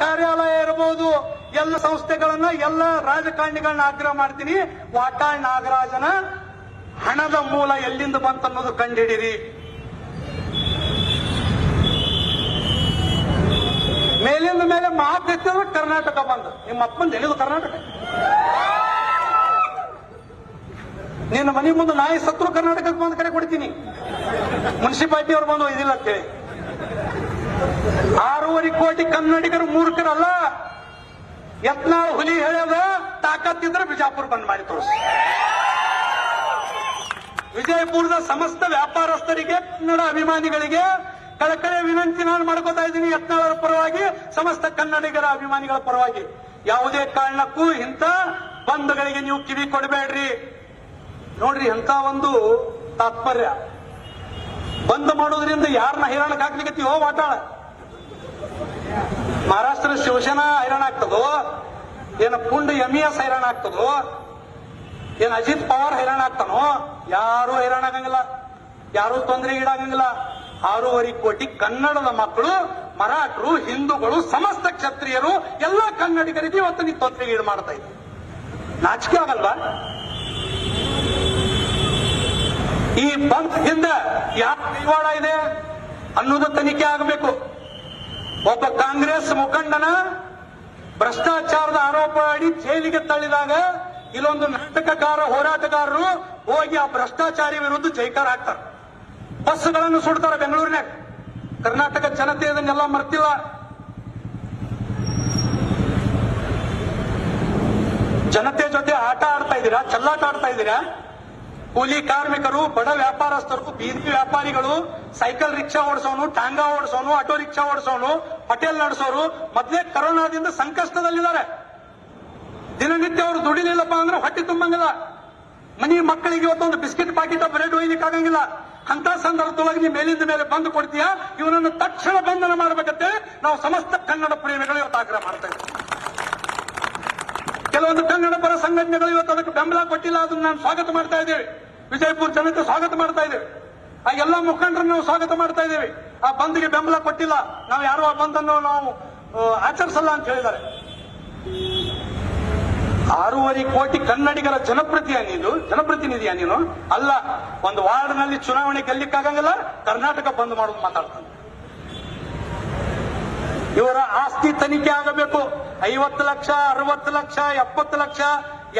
ಕಾರ್ಯಾಲಯ ಇರಬಹುದು ಎಲ್ಲ ಸಂಸ್ಥೆಗಳನ್ನ, ಎಲ್ಲ ರಾಜಕಾರಣಿಗಳನ್ನ ಆಗ್ರಹ ಮಾಡ್ತೀನಿ. ವಾಟಾಳ್ ನಾಗರಾಜನ ಹಣದ ಮೂಲ ಎಲ್ಲಿಂದ ಬಂತ ಅನ್ನೋದು ಕಂಡುಹಿಡಿರಿ ಮೇಲಿಂದ ಮೇಲೆ ಮಾತ ಕರ್ನಾಟಕ ಬಂದ. ನಿಮ್ಮ ಅಪ್ಪಂದು ಎಲ್ಲಿದು ಕರ್ನಾಟಕ? ನಿನ್ನ ಮನೆ ಮುಂದೆ ನಾಯಿ ಸತ್ರು ಕರ್ನಾಟಕಕ್ಕೆ ಬಂದ್ ಕಡೆ ಕೊಡ್ತೀನಿ. ಮುನ್ಸಿಪಾಲಿಟಿ ಅವ್ರು ಬಂದು ಇದಿಲ್ಲ ಅಂತೇಳಿ ಆರೂವರೆ ಕೋಟಿ ಕನ್ನಡಿಗರು ಮೂರ್ಖರಲ್ಲ. ಯತ್ನಾಳ್ ಹುಲಿ ಹೇಳ್ಯದ ತಾಕತ್ತಿದ್ರೆ ಬಿಜಾಪುರ ಬಂದ್ ಮಾಡಿ ತೋರಿಸಿ. ವಿಜಯಪುರದ ಸಮಸ್ತ ವ್ಯಾಪಾರಸ್ಥರಿಗೆ, ಕನ್ನಡ ಅಭಿಮಾನಿಗಳಿಗೆ ಕಳಕಳೆ ವಿನಂತಿ ನಾನು ಮಾಡ್ಕೋತಾ ಇದ್ದೀನಿ ಯತ್ನಾಳರ ಪರವಾಗಿ, ಸಮಸ್ತ ಕನ್ನಡಿಗರ ಅಭಿಮಾನಿಗಳ ಪರವಾಗಿ. ಯಾವುದೇ ಕಾರಣಕ್ಕೂ ಇಂಥ ಬಂಧುಗಳಿಗೆ ನೀವು ಕಿವಿ ಕೊಡಬೇಡ್ರಿ. ನೋಡ್ರಿ ಎಂತ ಒಂದು ತಾತ್ಪರ್ಯ. ಬಂದ್ ಮಾಡೋದ್ರಿಂದ ಯಾರನ್ನ ಹೈರಾಣಕ್ಕೆ ಹಾಕ್ಲಿಕ್ಕೆ ವಾಟಾಳ ಮಹಾರಾಷ್ಟ್ರ ಶಿವಸೇನಾ ಹೈರಾಣ ಆಗ್ತದೋ? ಏನ ಪುಂಡ ಎಂ ಎಸ್ ಹೈರಾಣ ಆಗ್ತದೋ? ಏನ್ ಅಜಿತ್ ಪವಾರ್ ಹೈರಾಣ ಆಗ್ತಾನೋ? ಯಾರು ಹೈರಾಣ ಆಗಂಗಿಲ್ಲ. ಯಾರು ತೊಂದರೆಗೀಡಾಗಂಗಿಲ್ಲ ಆರೂವರೆ ಕೋಟಿ ಕನ್ನಡದ ಮಕ್ಕಳು, ಮರಾಠರು, ಹಿಂದೂಗಳು, ಸಮಸ್ತ ಕ್ಷತ್ರಿಯರು, ಎಲ್ಲ ಕನ್ನಡಿಗರಿಗೆ ಇವತ್ತು ನೀವು ತೊಂದರೆಗೀಡು ಮಾಡ್ತಾ ಇದ್ದೀವಿ ನಾಚಿಕೆ ಆಗಲ್ವಾ? ಈ ಬಂದ್ ಹಿಂದೆ ಯಾರ ಕೈವಾಡ ಇದೆ ಅನ್ನೋದು ತನಿಖೆ ಆಗಬೇಕು. ಒಬ್ಬ ಕಾಂಗ್ರೆಸ್ ಮುಖಂಡನ ಭ್ರಷ್ಟಾಚಾರದ ಆರೋಪ ಅಡಿ ಜೈಲಿಗೆ ತಳ್ಳಿದಾಗ ಇಲ್ಲೊಂದು ನಾಟಕಕಾರ ಹೋರಾಟಗಾರರು ಹೋಗಿ ಆ ಭ್ರಷ್ಟಾಚಾರಿ ವಿರುದ್ಧ ಜೈಕಾರ ಹಾಕ್ತಾರೆ ಬಸ್ಗಳನ್ನು ಸುಡ್ತಾರೆ ಬೆಂಗಳೂರಿನಾಗ. ಕರ್ನಾಟಕ ಜನತೆ ಇದನ್ನೆಲ್ಲ ಮರ್ತಿಲ್ಲ. ಜನತೆ ಜೊತೆ ಆಟ ಆಡ್ತಾ ಇದ್ದೀರಾ? ಚಲ್ಲಾಟ ಆಡ್ತಾ ಇದ್ದೀರಾ? ಕೂಲಿ ಕಾರ್ಮಿಕರು, ಬಡ ವ್ಯಾಪಾರಸ್ಥರು, ಬೀದಿ ವ್ಯಾಪಾರಿಗಳು, ಸೈಕಲ್ ರಿಕ್ಷಾ ಓಡಿಸೋನು, ಟಾಂಗಾ ಓಡಿಸೋನು, ಆಟೋ ರಿಕ್ಷಾ ಓಡಿಸೋನು ಹೋಟೆಲ್ ನಡೆಸೋರು, ಮೊದಲೇ ಕರೋನಾದಿಂದ ಸಂಕಷ್ಟದಲ್ಲಿದ್ದಾರೆ. ದಿನನಿತ್ಯ ಅವರು ದುಡಿಲಿಲ್ಲಪ್ಪ ಅಂದ್ರೆ ಹೊಟ್ಟೆ ತುಂಬಂಗಿಲ್ಲ. ಮನೆ ಮಕ್ಕಳಿಗೆ ಇವತ್ತೊಂದು ಬಿಸ್ಕಿಟ್ ಪಾಕಿಟ್ ಬ್ರೆಡ್ ಒಯ್ಲಿಕ್ಕೆ ಆಗಂಗಿಲ್ಲ. ಅಂತ ಸಂದರ್ಭದೊಳಗೆ ನೀವು ಮೇಲಿಂದ ಮೇಲೆ ಬಂದು ಕೊಡ್ತೀಯಾ? ಇವನನ್ನು ತಕ್ಷಣ ಬಂಧನ ಮಾಡಬೇಕಂತೆ ನಾವು ಸಮಸ್ತ ಕನ್ನಡ ಪ್ರೇಮಿಗಳು ಇವತ್ತು ಆಗ್ರಹ ಮಾಡ್ತಾ ಇದ್ದೀವಿ. ಕೆಲವೊಂದು ಕನ್ನಡ ಪರ ಸಂಘಟನೆಗಳು ಇವತ್ತು ಅದಕ್ಕೆ ಬೆಂಬಲ ಕೊಟ್ಟಿಲ್ಲ ಅದನ್ನ ನಾನು ಸ್ವಾಗತ ಮಾಡ್ತಾ ಇದ್ದೇವೆ. ವಿಜಯಪುರ ಜನತೆ ಸ್ವಾಗತ ಮಾಡ್ತಾ ಇದ್ದೇವೆ. ಆ ಎಲ್ಲ ಮುಖಂಡರನ್ನು ನಾವು ಸ್ವಾಗತ ಮಾಡ್ತಾ ಇದ್ದೇವೆ. ಆ ಬಂದ್ಗೆ ಬೆಂಬಲ ಕೊಟ್ಟಿಲ್ಲ. ನಾವು ಯಾರು ಆ ಬಂದನ್ನು ನಾವು ಆಚರಿಸಲ್ಲ ಅಂತ ಹೇಳಿದ್ದಾರೆ. ಆರೂವರೆ ಕೋಟಿ ಕನ್ನಡಿಗರ ಜನಪ್ರತಿಯ ನೀನು? ಜನಪ್ರತಿನಿಧಿಯ ನೀನು? ಅಲ್ಲ, ಒಂದು ವಾರ್ಡ್ನಲ್ಲಿ ಚುನಾವಣೆ ಗೆಲ್ಲಿಕ್ಕಾಗಂಗಿಲ್ಲ, ಕರ್ನಾಟಕ ಬಂದ್ ಮಾಡೋದು ಮಾತಾಡ್ತಾನೆ. ಇವರ ಆಸ್ತಿ ತನಿಖೆ ಆಗಬೇಕು. ಐವತ್ತು ಲಕ್ಷ, ಅರವತ್ತು ಲಕ್ಷ, ಎಪ್ಪತ್ತು ಲಕ್ಷ,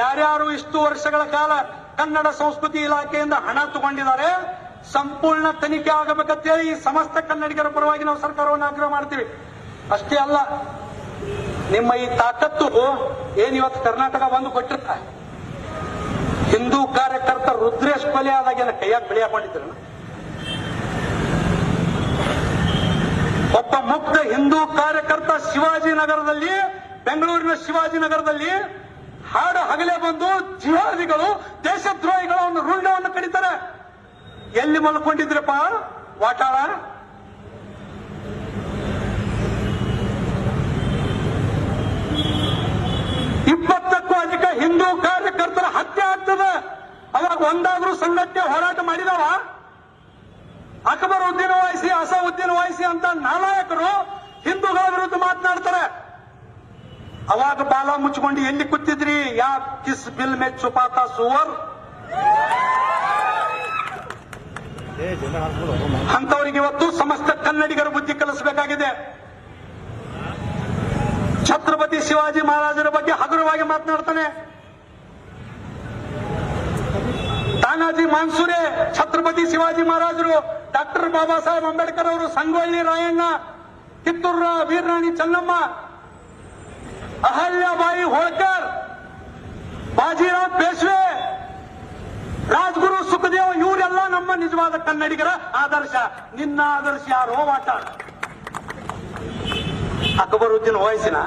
ಯಾರ್ಯಾರು ಇಷ್ಟು ವರ್ಷಗಳ ಕಾಲ ಕನ್ನಡ ಸಂಸ್ಕೃತಿ ಇಲಾಖೆಯಿಂದ ಹಣ ತಗೊಂಡಿದ್ದಾರೆ, ಸಂಪೂರ್ಣ ತನಿಖೆ ಆಗಬೇಕಂತೇಳಿ ಈ ಸಮಸ್ತ ಕನ್ನಡಿಗರ ಪರವಾಗಿ ನಾವು ಸರ್ಕಾರವನ್ನು ಆಗ್ರಹ ಮಾಡ್ತೀವಿ. ಅಷ್ಟೇ ಅಲ್ಲ, ನಿಮ್ಮ ಈ ತಾಕತ್ತು ಏನ್ ಇವತ್ತು ಕರ್ನಾಟಕ ಬಂದು ಕೊಟ್ಟಿರ್ತ? ಹಿಂದೂ ಕಾರ್ಯಕರ್ತ ರುದ್ರೇಶ್ ಕೊಲೆ ಆದಾಗೆಲ್ಲ ಕೈಯಾಗಿ ಬೆಳೆ ಒಬ್ಬ ಮುಕ್ತ ಹಿಂದೂ ಕಾರ್ಯಕರ್ತ ಶಿವಾಜಿನಗರದಲ್ಲಿ ಬೆಂಗಳೂರಿನ ಶಿವಾಜಿನಗರದಲ್ಲಿ ಹಾಡು ಹಗಲೇ ಬಂದು ಜಿಹಾದಿಗಳು ದೇಶದ್ರೋಹಿಗಳ ಒಂದು ರುಂಡವನ್ನು ಕಡಿತಾರೆ. ಎಲ್ಲಿ ಮಲ್ಕೊಂಡಿದ್ರಪ್ಪ, ವಾಟಾಳ? ಇಪ್ಪತ್ತಕ್ಕೂ ಅಧಿಕ ಹಿಂದೂ ಕಾರ್ಯಕರ್ತರ ಹತ್ಯೆ ಆಗ್ತದೆ. ಅವಾಗ ಒಂದಾದ್ರೂ ಸಂಘಟನೆ ಹೋರಾಟ ಮಾಡಿದವ? ಅಕ್ಬರ್ ಉದ್ದೀನ್ ವಾಯಿಸಿ ಉದ್ದೀನ್ ವಹಿಸಿ ಅಂತ ನಾಲಾಯಕರು ಹಿಂದೂಗಳ ವಿರುದ್ಧ ಮಾತನಾಡ್ತಾರೆ. ಅವಾಗ ಬಾಲ ಮುಚ್ಕೊಂಡು ಎಲ್ಲಿ ಕೂತಿದ್ರಿ? ಯಾ ಕಿಸ್ ಬಿಲ್ ಮೆ ಚುಪಾತ ಸುವರ್? ಅಂತವರಿಗೆ ಇವತ್ತು ಸಮಸ್ತ ಕನ್ನಡಿಗರ ಬುದ್ಧಿ ಕಲಿಸಬೇಕಾಗಿದೆ. ಛತ್ರಪತಿ ಶಿವಾಜಿ ಮಹಾರಾಜರ ಬಗ್ಗೆ ಹಗುರವಾಗಿ ಮಾತನಾಡ್ತಾನೆ. ತಾನಾಜಿ ಮಾನ್ಸೂರೆ, ಛತ್ರಪತಿ ಶಿವಾಜಿ ಮಹಾರಾಜರು ಡಾಕ್ಟರ್ ಬಾಬಾ ಸಾಹೇಬ್ ಅಂಬೇಡ್ಕರ್ ಅವರು ಸಂಗೊಳ್ಳಿ ರಾಯಣ್ಣ ಕಿತ್ತೂರ ವೀರರಾಣಿ ಚೆನ್ನಮ್ಮ ಅಹಲ್ಯಾಬಾಯಿ ಹೋಳ್ಕರ್, ಬಾಜಿರಾವ್ ಪೇಶ್ವೆ, ರಾಜ್ಗುರು ಸುಖದೇವ್, ಇವರೆಲ್ಲ ನಮ್ಮ ನಿಜವಾದ ಕನ್ನಡಿಗರ ಆದರ್ಶ. ನಿನ್ನ ಆದರ್ಶ ಯಾರು? ಹೋವಾಟ ಅಕ್ಬರುದ್ದೀನ್ ವಯಸ್ಸಿನ?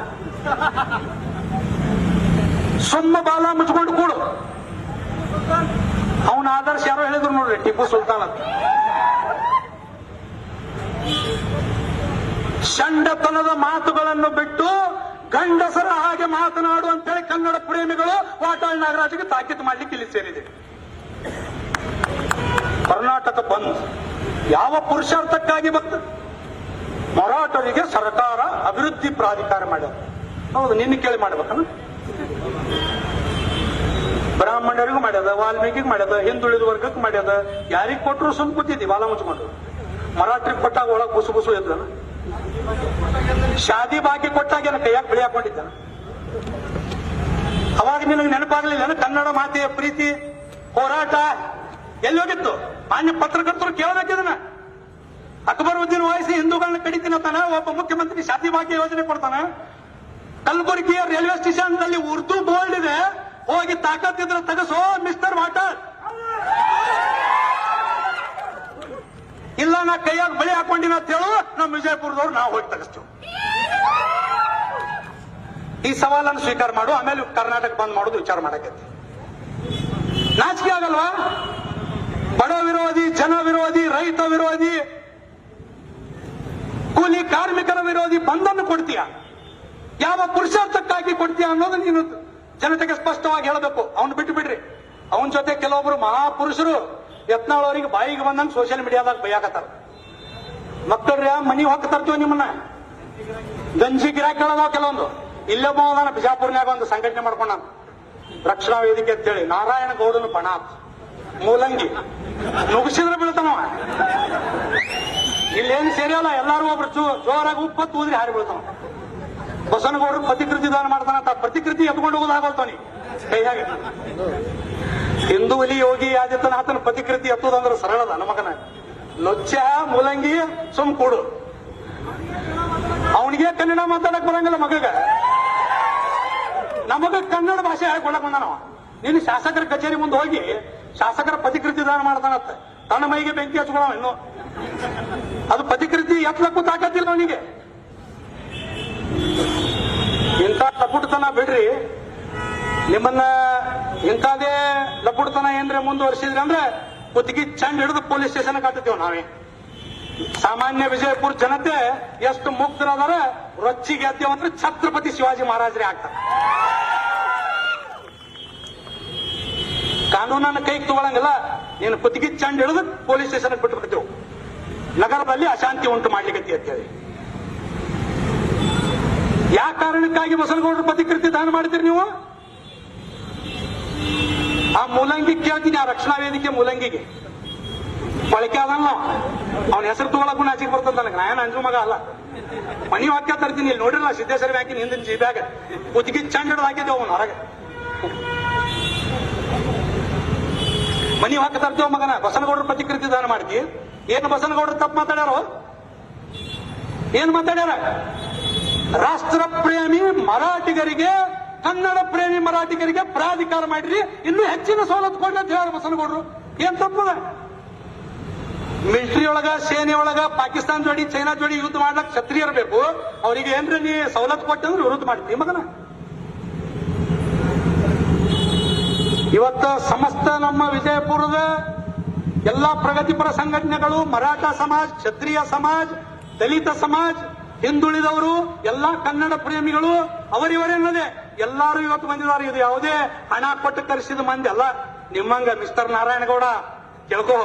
ಸುಮ್ಮ ಬಾಲ ಮುಚ್ಕೊಂಡು ಕೂಡು. ಅವನ ಆದರ್ಶ ಯಾರೋ ಹೇಳಿದ್ರು ನೋಡ್ರಿ, ಟಿಪ್ಪು ಸುಲ್ತಾನ್ ಅಂತ. ಷಂಡತನದ ಮಾತುಗಳನ್ನು ಬಿಟ್ಟು ಗಂಡಸರ ಹಾಗೆ ಮಾತನಾಡು ಅಂತೇಳಿ ಕನ್ನಡ ಪ್ರೇಮಿಗಳು ವಾಟಾಳ್ ನಾಗರಾಜ್ಗೆ ತಾಕೀತು ಮಾಡ್ಲಿಕ್ಕೆ ಇಲ್ಲಿ ಸೇರಿದೆ. ಕರ್ನಾಟಕ ಬಂದ್ ಯಾವ ಪುರುಷಾರ್ಥಕ್ಕಾಗಿ ಬಂತು? ಮರಾಠರಿಗೆ ಸರ್ಕಾರ ಅಭಿವೃದ್ಧಿ ಪ್ರಾಧಿಕಾರ ಮಾಡ್ಯಾರ. ಹೌದು, ನಿನ್ನ ಕೇಳಿ ಮಾಡ್ಬೇಕಲ್ಲ? ಬ್ರಾಹ್ಮಣರಿಗೂ ಮಾಡ್ಯದ, ವಾಲ್ಮೀಕಿಗೆ ಮಾಡ್ಯದ, ಹಿಂದುಳಿದ ವರ್ಗಕ್ಕೆ ಮಾಡ್ಯದ, ಯಾರಿಗೆ ಕೊಟ್ಟರು ಸುಮ್ ಕೂತಿದ್ದಿ ಬಾಲ ಮುಚ್ಕೊಂಡು. ಮರಾಠರಿಗೆ ಕೊಟ್ಟಾಗ ಒಳಗೆ ಬುಸು ಬುಸು ಇದ್ದನ ಶಾದಿ ಬಾಕಿ ಕೊಟ್ಟಾಗ ಏನ ಕೈಯಾಗ ಬಿಳಿ ಹಾಕೊಂಡಿದ್ದ? ಅವಾಗ ನಿನಗೆ ನೆನಪಾಗ್ಲಿಲ್ಲ ಕನ್ನಡ ಮಾತೆಯ ಪ್ರೀತಿ, ಹೋರಾಟ ಎಲ್ಲಿ ಹೋಗಿತ್ತು? ಮಾನ್ಯ ಪತ್ರಕರ್ತರು ಕೇಳಬೇಕಿದನ ಅಕ್ಬರ್ ಉದ್ದಿನ ವಹಿಸಿ ಹಿಂದೂಗಳನ್ನ ಕಡಿತೀನತ್ತಾನ ಒಬ್ಬ ಮುಖ್ಯಮಂತ್ರಿ ಶಾದಿ ಬಾಕಿ ಯೋಜನೆ ಕೊಡ್ತಾನ. ಕಲಬುರಗಿಯ ರೈಲ್ವೆ ಸ್ಟೇಷನ್ನಲ್ಲಿ ಉರ್ದು ಬೋರ್ಡ್ ಇದೆ. ಹೋಗಿ ತಾಕತ್ತಿದ್ರೆ ತಗಸೋ ಮಿಸ್ಟರ್ ವಾಟರ್ ಇಲ್ಲ ನಾ ಕೈಯಾಗ ಬಳಿ ಹಾಕೊಂಡಿನ ಅಂತ ಹೇಳು ನಮ್ಮ ವಿಜಯಪುರದವ್ರು ನಾವು ಹೋಗಿ ತಗಸ್ತೇವೆ. ಈ ಸವಾಲನ್ನು ಸ್ವೀಕಾರ ಮಾಡು, ಆಮೇಲೆ ಕರ್ನಾಟಕ ಬಂದ್ ಮಾಡೋದು ವಿಚಾರ ಮಾಡಕೈತಿ ನಾಚಿಕೆ ಆಗಲ್ವಾ? ಬಡ ವಿರೋಧಿ, ಜನ ವಿರೋಧಿ, ರೈತ ವಿರೋಧಿ, ಕೂಲಿ ಕಾರ್ಮಿಕರ ವಿರೋಧಿ ಬಂದನ್ನು ಕೊಡ್ತೀಯ? ಯಾವ ಪುರುಷಾರ್ಥಕ್ಕಾಗಿ ಕೊಡ್ತೀಯ ಅನ್ನೋದು ನೀನು ಜನತೆಗೆ ಸ್ಪಷ್ಟವಾಗಿ ಹೇಳಬೇಕು. ಅವನು ಬಿಟ್ಟು ಬಿಡ್ರಿ ಅವನ ಜೊತೆ ಕೆಲವೊಬ್ರು ಮಹಾಪುರುಷರು ಯತ್ನಾಳ್ ಅವರಿಗೆ ಬಾಯಿಗೆ ಬಂದಂಗೆ ಸೋಷಿಯಲ್ ಮೀಡಿಯಾದಾಗ ಬೈಯಾಕತ್ತಾರ. ಮಕ್ಕಳ್ರಿ ಮನಿ ಹೊಕ್ಕ ತರ್ತೀವಿ ನಿಮ್ಮನ್ನ? ಗಂಜಿ ಗಿರಾಕಿಗಳದಾವ ಕೆಲವೊಂದು. ಇಲ್ಲೊಬ್ಬ ಅದಾನ ಬಿಜಾಪುರ್ನ್ಯಾಗ ಒಂದು ಸಂಘಟನೆ ಮಾಡ್ಕೊಂಡ ರಕ್ಷಣಾ ವೇದಿಕೆ ಅಂತೇಳಿ. ನಾರಾಯಣ ಗೌಡನ ಬಣ ಅಂತ. ಮೂಲಂಗಿ. ನುಗ್ಸಿದ್ರೆ ಬೀಳ್ತಾನವ. ಇಲ್ಲೇನು ಸೇರಿಯಲ್ಲ, ಎಲ್ಲಾರು ಒಬ್ರು ಜೋರಾಗಿ ಉಪ್ಪತ್ತು ಊದ್ರಿ ಹಾರಿ ಬೀಳ್ತಾವ ಬಸವನಗೌಡರು ಪ್ರತಿಕೃತಿ ದಾನ ಮಾಡ್ತಾನಂತ ಪ್ರತಿಕೃತಿ ಎತ್ಕೊಂಡು ಹೋಗೋದು ಆಗೋಲ್ತಾನಿ ಕೈಯಾಗ ಹಿಂದೂ ಅಲಿ ಯೋಗಿ ಆದಿತ್ಯನಾಥನ ಪ್ರತಿಕೃತಿ ಎತ್ತುದಂದ್ರೆ ಸರಳದ ನಮಗನ ಲೊಚ್ಚ, ಮೂಲಂಗಿ ಸುಮ್ ಕೊಡು ಅವನಿಗೆ ಕನ್ನಡ ಮಾತಾಡಕ್ ಬರಂಗಿಲ್ಲ ಮಗಗ. ನಮಗ ಕನ್ನಡ ಭಾಷೆ ಹೇಳ್ಕೊಳಕ್ ಬಂದಾನವ? ನೀನು ಶಾಸಕರ ಕಚೇರಿ ಮುಂದೆ ಹೋಗಿ ಶಾಸಕರ ಪ್ರತಿಕೃತಿ ದಾನ ಮಾಡ್ತಾನತ್ತ ತನ್ನ ಮೈಗೆ ಬೆಂಕಿ ಹಚ್ಕೊಳವ ಇನ್ನು. ಅದು ಪ್ರತಿಕೃತಿ ಎತ್ತಲಕ್ಕೂ ತಾಕತ್ತಿಲ್ಲ ಅವನಿಗೆ. ಇಂಥ ಲಪುಟತನ ಬಿಡ್ರಿ. ನಿಮ್ಮನ್ನ ಇಂಥದೇ ಲಪುಟತನ ಏನ್ರಿ ಮುಂದುವರಿಸಿದ್ರಿ ಅಂದ್ರೆ ಕುತ್ತಿಗೆ ಚಂಡ್ ಹಿಡಿದು ಪೊಲೀಸ್ ಸ್ಟೇಷನ್ ಕಟ್ಟುತ್ತೇವೆ ನಾವೇ. ಸಾಮಾನ್ಯ ವಿಜಯಪುರ ಜನತೆ ಎಷ್ಟು ಮುಗ್ಧರಾದಾರ ರೊಚ್ಚಿಗೆ ಎದ್ದೇವ ಅಂದ್ರೆ ಛತ್ರಪತಿ ಶಿವಾಜಿ ಮಹಾರಾಜರೇ ಆಗ್ತಾರೆ. ಕಾನೂನನ್ನ ಕೈಗೆ ತಗೊಳಂಗಿಲ್ಲ. ನೀನು ಕುತ್ತಿಗೆ ಚಂಡ್ ಹಿಡಿದು ಪೊಲೀಸ್ ಸ್ಟೇಷನ್ ಬಿಟ್ಟು ಬಿಡ್ತೇವೆ ನಗರದಲ್ಲಿ ಅಶಾಂತಿ ಉಂಟು ಮಾಡ್ಲಿಕ್ಕೆ ಅಂತ ಹೇಳಿ. ಯಾವ ಕಾರಣಕ್ಕಾಗಿ ಬಸನಗೌಡರು ಪ್ರತಿಕೃತಿ ದಾನ ಮಾಡ್ತೀರಿ ನೀವು? ಆ ಮೂಲಂಗಿ ಕೇಳ್ತೀನಿ ಆ ರಕ್ಷಣಾ ವೇದಿಕೆ ಮೂಲಂಗಿಗೆ. ಬಳಕೆ ಅದಲ್ಲ ಅವನ ಹೆಸರು ತಗೊಳಕ್ಕೂ ನಾಚಿಗೆ ಬರ್ತದ ನನಗೆ. ನಾನು ಅಂಜು ಮಗ ಅಲ್ಲ. ಮನಿ ವಾಕ್ಯ ತರ್ತೀನಿ. ಇಲ್ಲಿ ನೋಡಿರಲ್ಲ, ಸಿದ್ದೇಶ್ವರ ಬ್ಯಾಂಕಿನ ಹಿಂದಿನ ಜೀಬ್ಯಾಗ. ಕುತ್ತಿಗೆ ಚಂಡ್ ಹಾಕಿದ್ದೆ ಅವನು ಹೊರಗೆ? ಮನಿ ವಾಕ್ಯ ತರ್ತೇವ ಮಗನ? ಬಸನಗೌಡರು ಪ್ರತಿಕೃತಿ ದಾನ ಮಾಡ್ತಿ. ಏನು ಬಸನಗೌಡರು ತಪ್ಪು ಮಾತಾಡ್ಯಾರೋ? ಏನ್ ಮಾತಾಡ್ಯಾರ? ರಾಷ್ಟ್ರ ಪ್ರೇಮಿ ಮರಾಠಿಗರಿಗೆ ಕನ್ನಡ ಪ್ರೇಮಿ ಮರಾಠಿಗರಿಗೆ ಪ್ರಾಧಿಕಾರ ಮಾಡಿರಿ, ಇನ್ನೂ ಹೆಚ್ಚಿನ ಸವಲತ್ತು ಕೊಡ್ಲಿ ಅಂತ ಹೇಳಿ ಬಸನಗೌಡರು ಏನ್ ತಪ್ಪದ ಮಿಲಿಟರಿ ಒಳಗ ಸೇನೆ ಒಳಗ ಪಾಕಿಸ್ತಾನ ಜೋಡಿ, ಚೈನಾ ಜೋಡಿ ಯುದ್ಧ ಮಾಡ್ಲಕ್ ಕ್ಷತ್ರಿಯರು ಬೇಕು. ಅವರಿಗೆ ಏನ್ರಿ ನೀ ಸವಲತ್ತು ಕೊಟ್ಟಂದ್ರೆ ವಿರುದ್ಧ ಮಾಡ್ತೀವಿ ಮಗನ? ಇವತ್ತು ಸಮಸ್ತ ನಮ್ಮ ವಿಜಯಪುರದ ಎಲ್ಲಾ ಪ್ರಗತಿಪರ ಸಂಘಟನೆಗಳು, ಮರಾಠ ಸಮಾಜ, ಕ್ಷತ್ರಿಯ ಸಮಾಜ, ದಲಿತ ಸಮಾಜ, ಹಿಂದುಳಿದವರು, ಎಲ್ಲಾ ಕನ್ನಡ ಪ್ರೇಮಿಗಳು ಅವರಿವರೇನದೆ ಎಲ್ಲಾರು ಇವತ್ತು ಬಂದಿದ್ದಾರೆ. ಇದು ಯಾವುದೇ ಹಣ ಕೊಟ್ಟು ಕರೆಸಿದ ಮಂದಿ ಅಲ್ಲ. ನಿಮ್ಮಂಗ ಮಿಸ್ಟರ್ ನಾರಾಯಣಗೌಡ, ಕೇಳ್ಕೋ.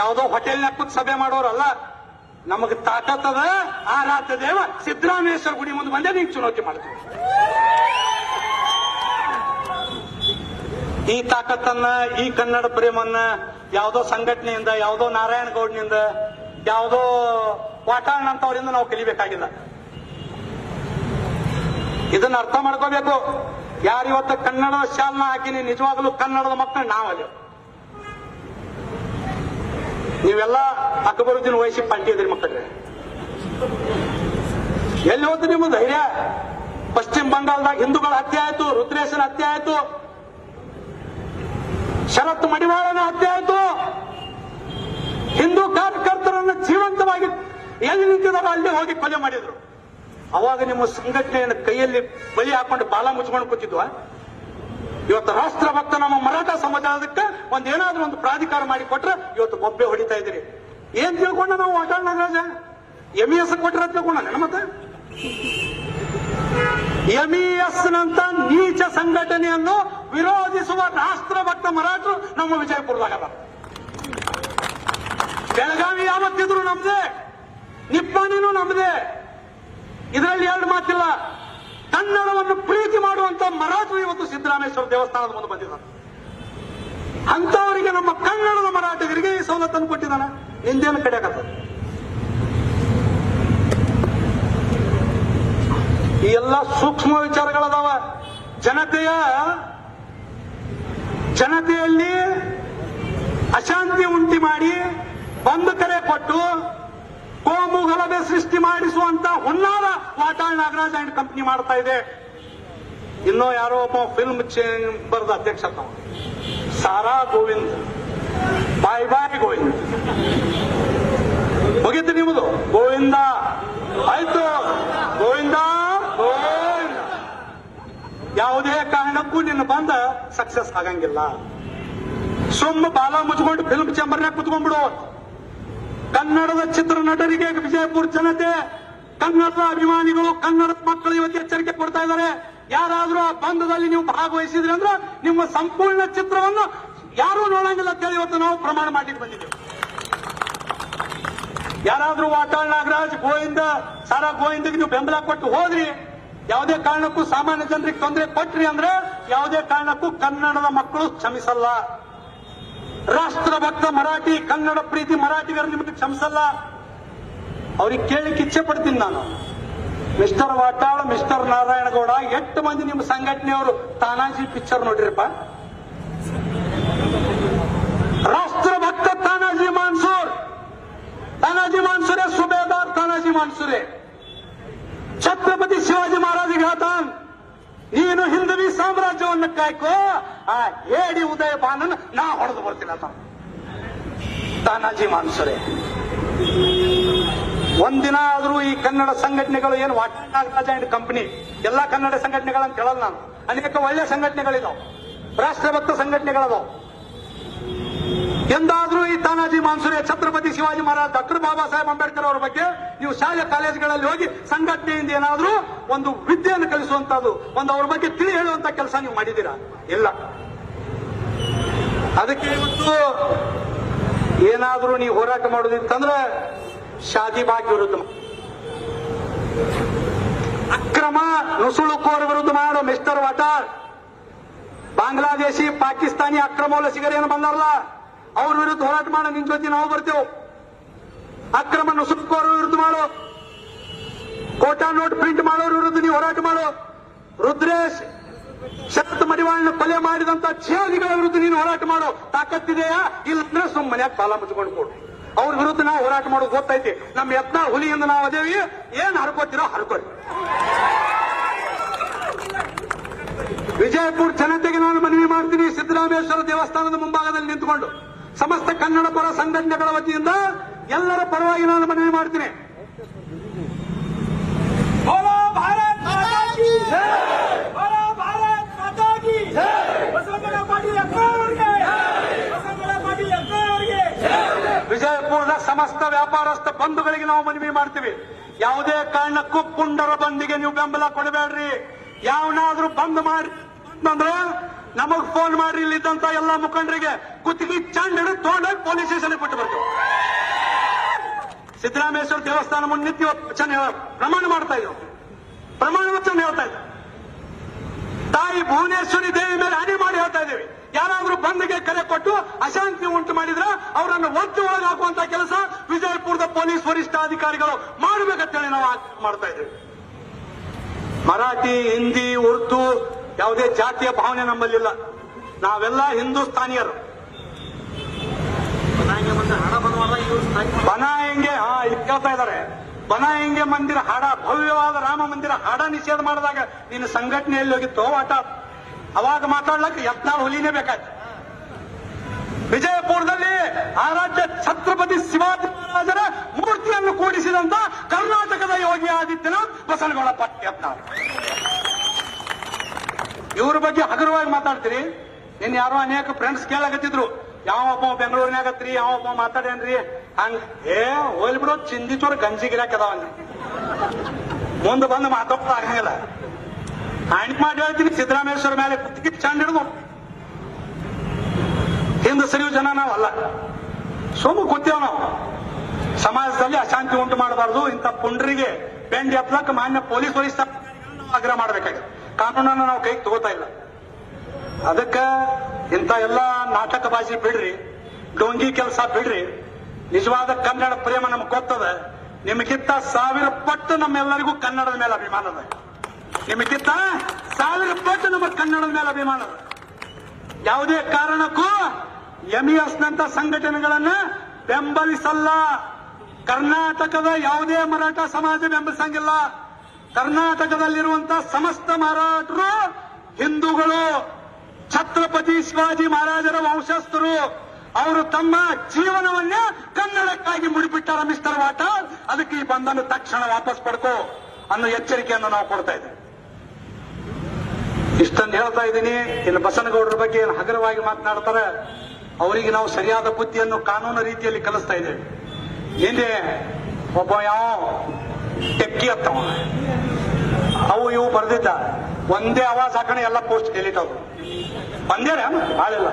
ಯಾವುದೋ ಹೋಟೆಲ್ನಾಗ ಕೂತ್ ಸಭೆ ಮಾಡೋರಲ್ಲ ನಮಗ್ ತಾಕತ್ತದ ಆರಾಧ್ಯ ದೇವ ಸಿದ್ದರಾಮೇಶ್ವರ ಗುಡಿ ಮುಂದೆ ಬಂದೇ ನೀವು ಚುನೌತಿ ಮಾಡ್ತೀವಿ. ಈ ತಾಕತ್ತನ್ನ, ಈ ಕನ್ನಡ ಪ್ರೇಮನ್ನ, ಯಾವುದೋ ಸಂಘಟನೆಯಿಂದ, ಯಾವುದೋ ನಾರಾಯಣ ಗೌಡ್ನಿಂದ ಯಾವುದೋ ವಾಟಾಳ್ ಅಂತವರಿಂದ ನಾವು ಕಲಿಬೇಕಾಗಿಲ್ಲ. ಇದನ್ನ ಅರ್ಥ ಮಾಡ್ಕೋಬೇಕು. ಇವತ್ತು ಕನ್ನಡದ ಶಾಲ್ನ ಹಾಕಿನಿ ನಿಜವಾಗಲೂ ಕನ್ನಡದ ಮಕ್ಕಳು ನಾವಲ್ಲ. ನೀವೆಲ್ಲ ಅಕ್ಬರುದ್ದೀನ್ ವಯಸ್ಸಿ ಪಂಟಿ ಇದ್ರಿ ಮಕ್ಕಳ್ರೆ ಎಲ್ಲಿ ಹೋದ್ರು ನಿಮ್ಮ ಧೈರ್ಯ? ಪಶ್ಚಿಮ ಬಂಗಾಳದಾಗ ಹಿಂದೂಗಳ ಹತ್ಯೆ ಆಯ್ತು, ರುದ್ರೇಶನ ಹತ್ಯೆ ಆಯ್ತು. ಶರತ್ ಮಡಿವಾಳನ ಹತ್ಯೆ ಆಯ್ತು. ಹಿಂದೂ ಕಾರ್ಯಕರ್ತರನ್ನು ಜೀವಂತವಾಗಿ ಎಲ್ಲಿ ನಿಂತಿದಾರೋ ಅಲ್ಲಿ ಹೋಗಿ ಕೊಲೆ ಮಾಡಿದ್ರು. ಅವಾಗ ನಿಮ್ಮ ಸಂಘಟನೆಯನ್ನು ಕೈಯಲ್ಲಿ ಬಲಿ ಹಾಕೊಂಡು ಬಾಲ ಮುಚ್ಕೊಂಡು ಕೂತಿದ್ವ? ಇವತ್ತು ರಾಷ್ಟ್ರ ಭಕ್ತ ನಮ್ಮ ಮರಾಠ ಸಮಾಜಕ್ಕೆ ಒಂದ್ ಒಂದು ಪ್ರಾಧಿಕಾರ ಮಾಡಿ ಕೊಟ್ರೆ ಇವತ್ತು ಬೊಬ್ಬೆ ಹೊಡಿತಾ ಇದ್ದೀರಿ. ಏನ್ ತಿಳ್ಕೊಂಡ ನಾವು ಅಟಲ್ ನಾಗರಾಜ? ಎಂ ಎಸ್ ಕೊಟ್ರ ತಿಳ್ಕೊಂಡ ಮತ್ತೆ? ಎಂಇಎಸ್ ನಂತ ನೀಚ ಸಂಘಟನೆಯನ್ನು ವಿರೋಧಿಸುವ ರಾಷ್ಟ್ರ ಭಕ್ತ ಮರಾಠರು ನಮ್ಮ ವಿಜಯಪುರದಾಗ. ಬೆಳಗಾವಿ ಯಾವತ್ತಿದ್ರು ನಮ್ದೇ, ನಿಪ್ಪಾಣಿನೂ ನಮ್ಮದೇ ಇದರಲ್ಲಿ ಎರಡು ಮಾತಿಲ್ಲ. ಕನ್ನಡವನ್ನು ಪ್ರೀತಿ ಮಾಡುವಂತ ಮರಾಠರು ಇವತ್ತು ಸಿದ್ದರಾಮೇಶ್ವರ ದೇವಸ್ಥಾನದ ಮುಂದೆ ಬಂದಿದ್ದಾರೆ. ಅಂತವರಿಗೆ ನಮ್ಮ ಕನ್ನಡದ ಮರಾಠಿಗರಿಗೆ ಈ ಸವಲತ್ತನ್ನು ಕೊಟ್ಟಿದ್ದಾನೆ ನಿಂದೇನು ಕಡೆಯಾಗತ್ತದ ಈ ಎಲ್ಲ ಸೂಕ್ಷ್ಮ ವಿಚಾರಗಳದಾವ. ಜನತೆಯ, ಜನತೆಯಲ್ಲಿ ಅಶಾಂತಿ ಉಂಟಿ ಮಾಡಿ ಬಂದು ಕರೆ ಕೊಟ್ಟು ಕೋಮು ಗಲಭೆ ಸೃಷ್ಟಿ ಮಾಡಿಸುವಂತ ಹುನ್ನಾರ ವಾಟಾಳ್ ನಾಗರಾಜ್ ಅಂಡ್ ಕಂಪನಿ ಮಾಡ್ತಾ ಇದೆ. ಇನ್ನೂ ಯಾರೋ ಒಬ್ಬ ಫಿಲ್ಮ್ ಚೇಂಬರ್ದ ಅಧ್ಯಕ್ಷ. ಸಾರಾ ಗೋವಿಂದ್. ಬಾಯ್ ಬಾಯ್ ಗೋವಿಂದ್. ಮುಗಿತು ನಿಮ್ಮದು? ಗೋವಿಂದ. ಆಯ್ತು. ಗೋವಿಂದ. ಗೋವಿಂದ ಯಾವುದೇ ಕಾರಣಕ್ಕೂ ನಿನ್ನ ಬಂದ ಸಕ್ಸಸ್ ಆಗಂಗಿಲ್ಲ. ಸುಮ್ಮ ಬಾಲ ಮುಚ್ಕೊಂಡು ಫಿಲ್ಮ್ ಚೇಂಬರ್ನಾಗ ಕುತ್ಕೊಂಡ್ಬಿಡು. ಕನ್ನಡದ ಚಿತ್ರ ನಟರಿಗೆ ವಿಜಯಪುರ ಜನತೆ, ಕನ್ನಡದ ಅಭಿಮಾನಿಗಳು, ಕನ್ನಡದ ಮಕ್ಕಳು ಇವತ್ತು ಎಚ್ಚರಿಕೆ ಕೊಡ್ತಾ ಇದ್ದಾರೆ. ಯಾರಾದ್ರೂ ಆ ಬಂಧದಲ್ಲಿ ನೀವು ಭಾಗವಹಿಸಿದ್ರಿ ಅಂದ್ರೆ ನಿಮ್ಮ ಸಂಪೂರ್ಣ ಚಿತ್ರವನ್ನು ಯಾರೂ ನೋಡಂಗಿಲ್ಲ ಅಂತ ಹೇಳಿ ಇವತ್ತು ನಾವು ಪ್ರಮಾಣ ಮಾಡಿಟ್ಟು ಬಂದಿದ್ದೇವೆ. ಯಾರಾದ್ರೂ ವಾಟಾಳ್ ನಾಗರಾಜ್, ಗೋವಿಂದ, ಸಾರಾ ಗೋವಿಂದಗೆ ನೀವು ಬೆಂಬಲ ಕೊಟ್ಟು ಹೋದ್ರಿ, ಯಾವುದೇ ಕಾರಣಕ್ಕೂ ಸಾಮಾನ್ಯ ಜನರಿಗೆ ತೊಂದರೆ ಕೊಟ್ರಿ ಅಂದ್ರೆ ಯಾವುದೇ ಕಾರಣಕ್ಕೂ ಕನ್ನಡದ ಮಕ್ಕಳು ಕ್ಷಮಿಸಲ್ಲ. ರಾಷ್ಟ್ರ ಭಕ್ತ ಮರಾಠಿ, ಕನ್ನಡ ಪ್ರೀತಿ ಮರಾಠಿಗರು ನಿಮಗೆ ಕ್ಷಮಿಸಲ್ಲ. ಅವ್ರಿಗೆ ಕೇಳಿ ಇಚ್ಛೆ ಪಡ್ತೀನಿ ನಾನು. ಮಿಸ್ಟರ್ ವಾಟಾಳ್, ಮಿಸ್ಟರ್ ನಾರಾಯಣಗೌಡ ಎಂಟು ಮಂದಿ ನಿಮ್ಮ ಸಂಘಟನೆಯವರು ತಾನಾಜಿ ಪಿಕ್ಚರ್ ನೋಡ್ರಿಪ್ಪ? ರಾಷ್ಟ್ರ ಭಕ್ತ ತಾನಾಜಿ ಮಾನ್ಸೂರ್! ತಾನಾಜಿ ಮಾನ್ಸೂರೇ, ಸುಬೇದಾರ್ ತಾನಾಜಿ ಮಾನ್ಸೂರೇ. ಛತ್ರಪತಿ ಶಿವಾಜಿ ಮಹಾರಾಜ್ ಹೇಳ್ತಾನ್ ನೀನು ಹಿಂದವಿ ಸಾಮ್ರಾಜ್ಯವನ್ನು ಕಾಯ್ಕೋ, ಆ ಏಡಿ ಉದಯ ಬಾನನ್ ನಾ ಹೊಡೆದು ಬರ್ತೀನಿ ಅಂತ. ತಾನಾಜಿ ಮಾನ್ಸುರೆ, ಒಂದಿನ ಆದ್ರೂ ಈ ಕನ್ನಡ ಸಂಘಟನೆಗಳು ಏನು ವಾಟಾಳ್ ಅಂಡ್ ಕಂಪನಿ ಎಲ್ಲಾ ಕನ್ನಡ ಸಂಘಟನೆಗಳನ್ನು ಕೇಳಲ್ಲ ನಾನು. ಅನೇಕ ಒಳ್ಳೆ ಸಂಘಟನೆಗಳಿದಾವೆ. ರಾಷ್ಟ್ರಭಕ್ತ ಸಂಘಟನೆಗಳದಾವೆ. ಎಂದಾದ್ರೂ ಈ ತಾನಾಜಿ ಮಾನ್ಸೂರೆ ಛತ್ರಪತಿ ಶಿವಾಜಿ ಮಹಾರಾಜ್ ಡಾಕ್ಟರ್ ಬಾಬಾ ಸಾಹೇಬ್ ಅಂಬೇಡ್ಕರ್ ಅವರ ಬಗ್ಗೆ ನೀವು ಶಾಲೆ ಕಾಲೇಜುಗಳಲ್ಲಿ ಹೋಗಿ ಸಂಘಟನೆಯಿಂದ ಏನಾದ್ರೂ ಒಂದು ವಿದ್ಯೆಯನ್ನು ಕಲಿಸುವಂತದ್ದು ಒಂದು ಅವ್ರ ಬಗ್ಗೆ ತಿಳಿ ಹೇಳುವಂತ ಕೆಲಸ ನೀವು ಮಾಡಿದ್ದೀರಾ? ಇಲ್ಲ. ಅದಕ್ಕೆ ಇವತ್ತು ಏನಾದ್ರೂ ನೀವು ಹೋರಾಟ ಮಾಡೋದಿತ್ತಂದ್ರೆ ಬಾಗ್ ವಿರುದ್ಧ ಅಕ್ರಮ ನುಸುಳುಕೋರ ವಿರುದ್ಧ ಮಾಡೋ, ಮಿಸ್ಟರ್ ವಾಟಾರ್ ಬಾಂಗ್ಲಾದೇಶಿ, ಪಾಕಿಸ್ತಾನಿ ಅಕ್ರಮ ವಲಸಿಗರೇನು ಬಂದಾರಲ್ಲ? ಅವ್ರ ವಿರುದ್ಧ ಹೋರಾಟ ಮಾಡೋ, ನಿನ್ ಜೊತೆ ನಾವು ಬರ್ತೇವೆ. ಅಕ್ರಮ ನುಸುಕೋರ ವಿರುದ್ಧ ಮಾಡೋ. ಕೋಟಾ ನೋಟ್ ಪ್ರಿಂಟ್ ಮಾಡೋರ ವಿರುದ್ಧ ನೀವು ಹೋರಾಟ ಮಾಡೋ. ರುದ್ರೇಶ್ ಶರತ್ ಮಡಿವಾಳನ ಕೊಲೆ ಮಾಡಿದಂತ ಛೇದಿಗಳ ವಿರುದ್ಧ ನೀನು ಹೋರಾಟ ಮಾಡೋ. ತಾಕತ್ತಿದೆಯಾ? ಇಲ್ಲಂದ್ರೆ ಸುಮ್ಮನೆ ಕಾಲ ಮುಚ್ಚಿಕೊಂಡು ಕೊಡು. ಅವ್ರ ವಿರುದ್ಧ ನಾವು ಹೋರಾಟ ಮಾಡೋದು ಗೊತ್ತೈತಿ. ನಮ್ಮ ಯತ್ನ ಹುಲಿಯಿಂದ ನಾವು ಅದೇವಿ. ಏನ್ ಹರ್ಕೋತಿರೋ ಹರ್ಕೊಳ್ಳಿ ವಿಜಯಪುರ ಜನತೆಗೆ ನಾನು ಮನವಿ ಮಾಡ್ತೀನಿ. ಸಿದ್ದರಾಮೇಶ್ವರ ದೇವಸ್ಥಾನದ ಮುಂಭಾಗದಲ್ಲಿ ನಿಂತುಕೊಂಡು. ಸಮಸ್ತ ಕನ್ನಡ ಪರ ಸಂಘಟನೆಗಳ ವತಿಯಿಂದ ಎಲ್ಲರ ಪರವಾಗಿ ನಾನು ಮನವಿ ಮಾಡ್ತೀನಿ. ವಿಜಯಪುರದ ಸಮಸ್ತ ವ್ಯಾಪಾರಸ್ಥ ಬಂಧುಗಳಿಗೆ ನಾವು ಮನವಿ ಮಾಡ್ತೀವಿ. ಯಾವುದೇ ಕಾರಣಕ್ಕೂ ಪುಂಡರ ಬಂದಿಗೆ ನೀವು ಬೆಂಬಲ ಕೊಡಬೇಡ್ರಿ. ಯಾವನಾದ್ರೂ ಬಂದ್ ಮಾಡಿ ಅಂದ್ರೆ ನಮಗ್ ಫೋನ್ ಮಾಡಿ ಇಲ್ಲಿದ್ದಂತ ಎಲ್ಲಾ ಮುಖಂಡರಿಗೆ ಕುತ್ತಿಗೆ ಚಂಡ್ ಹಿಡಿದು ತಗೊಂಡೋಗಿ ಪೊಲೀಸ್ ಸ್ಟೇಷನ್ ಬಿಟ್ಟು ಬರ್ತೀವಿ. ಸಿದ್ದರಾಮೇಶ್ವರ ದೇವಸ್ಥಾನ ಇವತ್ತು ವಚನ ಪ್ರಮಾಣ ಮಾಡ್ತಾ ಇದ್ರು. ಪ್ರಮಾಣ ವಚನ ಹೇಳ್ತಾ ಇದ್ರು. ತಾಯಿ ಭುವನೇಶ್ವರಿ ದೇವಿ ಮೇಲೆ ಹಾನಿ ಮಾಡಿ ಹೇಳ್ತಾ ಇದ್ದೀವಿ. ಯಾರಾದ್ರೂ ಬಂದ್ಗೆ ಕರೆ ಕೊಟ್ಟು ಅಶಾಂತಿ ಉಂಟು ಮಾಡಿದ್ರೆ ಅವರನ್ನು ಒತ್ತು ಒಳಗೆ ಹಾಕುವಂತ ಕೆಲಸ ವಿಜಯಪುರದ ಪೊಲೀಸ್ ವರಿಷ್ಠಾಧಿಕಾರಿಗಳು ಮಾಡಬೇಕಂತೇಳಿ ನಾವು ಮಾಡ್ತಾ ಇದ್ದೀವಿ. ಮರಾಠಿ, ಹಿಂದಿ, ಉರ್ದು ಯಾವುದೇ ಜಾತಿಯ ಭಾವನೆ ನಮ್ಮಲ್ಲಿಲ್ಲ. ನಾವೆಲ್ಲ ಹಿಂದೂಸ್ತಾನಿಯರು ಬನಾಯಂಗೆ ಹಾ, ಇದು ಕೇಳ್ತಾ ಇದ್ದಾರೆ. ಬನಾಯಂಗೆ ಮಂದಿರ ಹಾಡ, ಭವ್ಯವಾದ ರಾಮ ಮಂದಿರ ಹಾಡ ನಿಷೇಧ ಮಾಡಿದಾಗ ನಿನ್ನ ಸಂಘಟನೆಯಲ್ಲಿ ಹೋಗಿತ್ತು ಆಟ ಅವಾಗ ಮಾತಾಡ್ಲಕ್ಕೆ ಯತ್ನಾಳ್ ಹುಲಿನೇ ಬೇಕಾಯ್ತು. ವಿಜಯಪುರದಲ್ಲಿ ಆ ರಾಜ್ಯ ಛತ್ರಪತಿ ಶಿವಾಜಿ ಮಹಾರಾಜರ ಮೂರ್ತಿಯನ್ನು ಕೂಡಿಸಿದಂತ ಕರ್ನಾಟಕದ ಯೋಗಿ ಆದಿತ್ಯನಾಥ್ ಬಸವನಗೌಡ ಪಟ್ಟ ಯತ್ನಾಳ್. ಇವ್ರ ಬಗ್ಗೆ ಹಗುರವಾಗಿ ಮಾತಾಡ್ತೀರಿ? ಇನ್ ಯಾರೋ ಅನೇಕ ಫ್ರೆಂಡ್ಸ್ ಕೇಳಕತ್ತಿದ್ರು. ಯಾವೊಬ್ಬ ಬೆಂಗಳೂರಿನಾಗತ್ರಿ ಯಾವಪ್ಪ ಮಾತಾಡೇನ್ರಿ ಹಂಗ, ಏ ಹೋಲ್ ಬಿಡೋ ಗಂಜಿ ಗಿರಾಕ್ ಅದಾವ ಮುಂದೆ ಬಂದು ಮಾತಾಡ್ತಾ ಆಗಂಗಿಲ್ಲ. ಹ್ಯಾಂಡ್ ಮಾಡಿ ಹೇಳ್ತೀನಿ, ಸಿದ್ದರಾಮೇಶ್ವರ ಮೇಲೆ ಕುತ್ತಿಗೆ ಚಂಡ್ ಹಿಡಿದು ಹಿಂದೆ ಸರಿಯೋ ಜನ ನಾವಲ್ಲ. ಸುಮ್ಮ ಕೂತೇವ್ ನಾವು. ಸಮಾಜದಲ್ಲಿ ಅಶಾಂತಿ ಉಂಟು ಮಾಡಬಾರದು. ಇಂಥ ಪುಂಡ್ರಿಗೆ ಬೆಂಡ್ ಎತ್ತಲಕ್ಕೆ ಮಾನ್ಯ ಪೊಲೀಸ್ ವಹಿಸ್ತಾ ಆಗ್ರಹ ಮಾಡಬೇಕಾಗಿದೆ ಕಾನೂನನ್ನು ನಾವು ಕೈಗೆ ತಗೋತಾ ಇಲ್ಲ. ಅದಕ್ಕ ಇಂಥ ಎಲ್ಲ ನಾಟಕ ಬಾಜಿ ಬಿಡ್ರಿ, ಡೋಂಗಿ ಕೆಲಸ ಬಿಡ್ರಿ. ನಿಜವಾದ ಕನ್ನಡ ಪ್ರೇಮ ನಮ್ಗೆ ಗೊತ್ತದ. ನಿಮಗಿಂತ ಸಾವಿರ ಪಟ್ಟು ನಮ್ಮೆಲ್ಲರಿಗೂ ಕನ್ನಡದ ಮೇಲೆ ಅಭಿಮಾನ ಅದ. ನಿಮಗಿಂತ ಸಾವಿರ ಪಟ್ಟು ನಮ್ಮ ಕನ್ನಡದ ಮೇಲೆ ಅಭಿಮಾನ ಅದ. ಯಾವುದೇ ಕಾರಣಕ್ಕೂ ಎಂಇಎಸ್ ನಂತ ಸಂಘಟನೆಗಳನ್ನ ಬೆಂಬಲಿಸಲ್ಲ. ಕರ್ನಾಟಕದ ಯಾವುದೇ ಮರಾಠ ಸಮಾಜ ಬೆಂಬಲಿಸಂಗಿಲ್ಲ. ಕರ್ನಾಟಕದಲ್ಲಿರುವಂತ ಸಮಸ್ತ ಮರಾಠರು ಹಿಂದೂಗಳು, ಛತ್ರಪತಿ ಶಿವಾಜಿ ಮಹಾರಾಜರ ವಂಶಸ್ಥರು, ಅವರು ತಮ್ಮ ಜೀವನವನ್ನೇ ಕನ್ನಡಕ್ಕಾಗಿ ಮುಡಿಬಿಟ್ಟಾರ ಮಿಸ್ಟರ್ ವಾಟಾಳ್ ಅದಕ್ಕೆ ಈ ಬಂಧನ ತಕ್ಷಣ ವಾಪಸ್ ಪಡ್ಕೋ ಅನ್ನೋ ಎಚ್ಚರಿಕೆಯನ್ನು ನಾವು ಕೊಡ್ತಾ ಇದ್ದೇವೆ. ಇಷ್ಟನ್ನು ಹೇಳ್ತಾ ಇದ್ದೀನಿ. ಇನ್ನು ಬಸನಗೌಡರ ಬಗ್ಗೆ ಏನು ಹಗುರವಾಗಿ ಮಾತನಾಡ್ತಾರೆ. ಅವರಿಗೆ ನಾವು ಸರಿಯಾದ ಬುದ್ಧಿಯನ್ನು ಕಾನೂನು ರೀತಿಯಲ್ಲಿ ಕಲಿಸ್ತಾ ಇದ್ದೇವೆ. ಹಿಂದೆ ಒಬ್ಬ ಯಾವ ಟೆಕ್ಕಿ ಅತ್ತವ ಅವು ಇವು ಬರ್ದಿದ್ದ. ಒಂದೇ ಆವಾಜ್ ಹಾಕಣೆ ಎಲ್ಲ ಪೋಸ್ಟ್ ಡೆಲೀಟ್ ಆದ್ರು ಬಂದೇರ ಬಾಳಿಲ್ಲ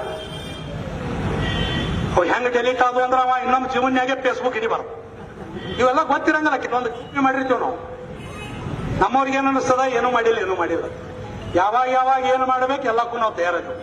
ಹೆಂಗ್ ಡೆಲೀಟ್ ಆದವು ಅಂದ್ರೆ ಅವ ಇನ್ನೊಂದು ಜೀವನ್ಯಾಗೆ ಫೇಸ್ಬುಕ್ ಹಿಡಿಬಾರ್ದು ಇವೆಲ್ಲ ಗೊತ್ತಿರಂಗಲ್ಲ, ಕೆಲವೊಂದು ಕಮ್ಮಿ ಮಾಡಿರ್ತೀವಿ ನಾವು. ನಮ್ಮವ್ರಿಗೆ ಏನು ಅನಿಸ್ತದ ಏನು ಮಾಡಿಲ್ಲ ಏನು ಮಾಡಿಲ್ಲ. ಯಾವಾಗ ಯಾವಾಗ ಏನು ಮಾಡ್ಬೇಕು, ಎಲ್ಲಕ್ಕೂ ನಾವು ತಯಾರಿದ್ದೇವೆ